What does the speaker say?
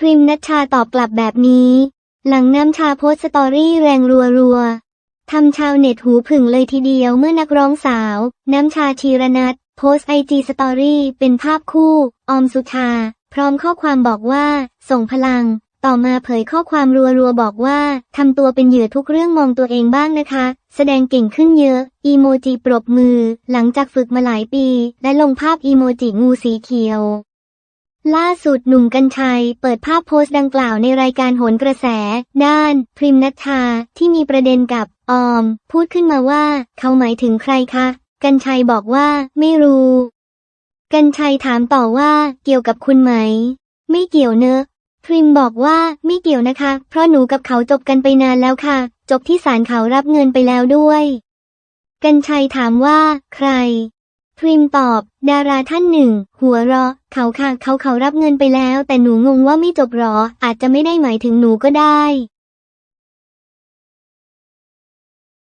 พริมนัชชาตอบกลับแบบนี้ หลังน้ำชาโพสต์สตอรี่แรงรัวๆทำชาวเน็ตหูผึ่งเลยทีเดียวเมื่อนักร้องสาว น้ำชาชีรนัทโพสต์ไอจีสตอรี่เป็นภาพคู่ ออมสุชา พร้อมข้อความบอกว่า ส่งพลัง ต่อมาเผยข้อความรัวๆบอกว่าทำตัวเป็นเหยื่อทุกเรื่องมองตัวเองบ้างนะคะ แสดงเก่งขึ้นเยอะ อีโมจิปรบมือ หลังจากฝึกมาหลายปี และลงภาพอีโมจิงูสีเขียว ล่าสุดหนุ่มกัญชัย เปิดภาพโพสต์ดังกล่าวในรายการโหนกระแส ด้าน พริมนัชชาที่มีประเด็นกับ ออม พูดขึ้นมาว่า เขาหมายถึงใครคะ กัญชัยบอกว่า ไม่รู้ กัญชัยถามต่อว่า เกี่ยวกับคุณไหม ไม่เกี่ยวเนอะ พริมบอกว่า ไม่เกี่ยวนะคะ เพราะหนูกับเขาจบกันไปนานแล้วค่ะ จบที่ศาลเขารับเงินไปแล้วด้วย กัญชัยถามว่า ใคร พริมตอบ ดาราท่านหนึ่ง หัวเราะเขาค่ะ เขาเขารับเงินไปแล้ว แต่หนูงงว่าไม่จบหรอ อาจจะไม่ได้หมายถึงหนูก็ได้